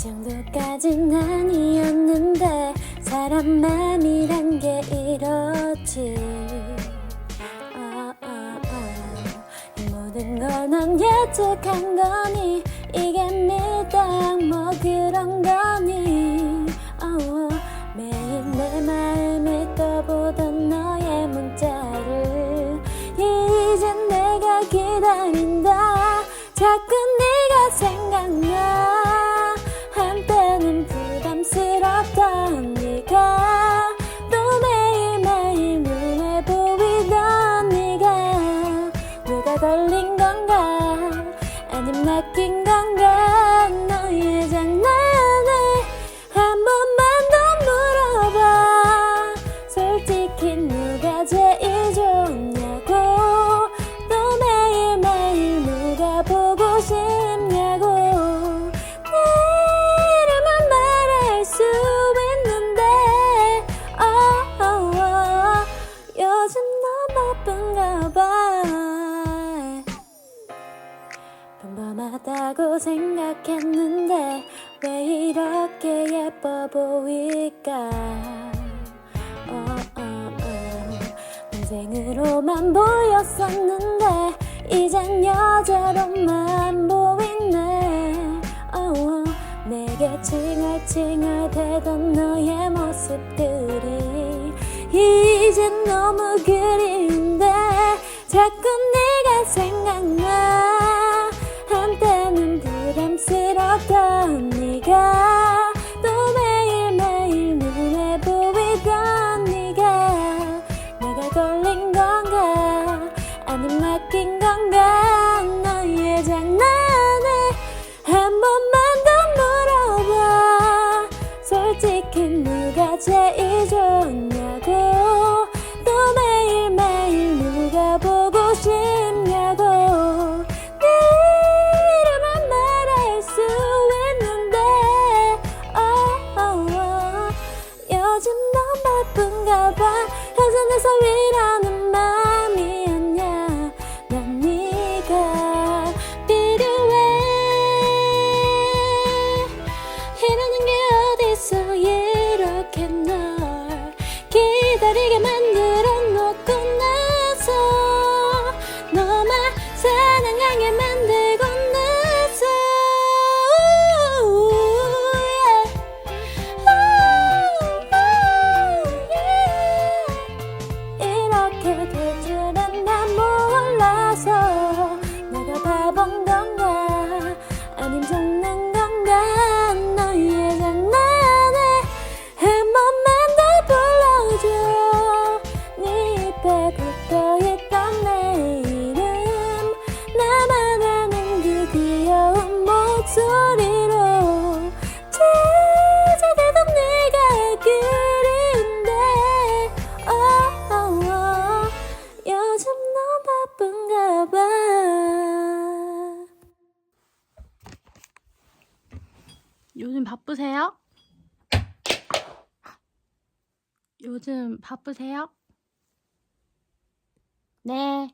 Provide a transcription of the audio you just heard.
정도까진 아니었는데 사람 맘이란 게 이렇지. 아, 아, 아. 이 모든 걸넌 예측한 거니? 이게 밀당 뭐 그런 거니? 어, 매일 내 마음을 떠보던 너의 문자를 이젠 내가 기다린다. 자꾸 아 평범하다고 생각했는데 왜 이렇게 예뻐 보일까? 어, 어, 어. 동생으로만 보였었는데 이젠 여자로만 보이네. 어, 내게 칭얼칭얼 대던 너의 모습들이 이젠 너무 그리운데 자꾸 네 Dadah. 이러는 게 어딨어 이렇게 널 기다리게 만들어 놓고 나서 너만 사랑하게 만들고 나서 이렇게 될 줄은 난 몰라서 요즘 바쁘세요? 요즘 바쁘세요? 네.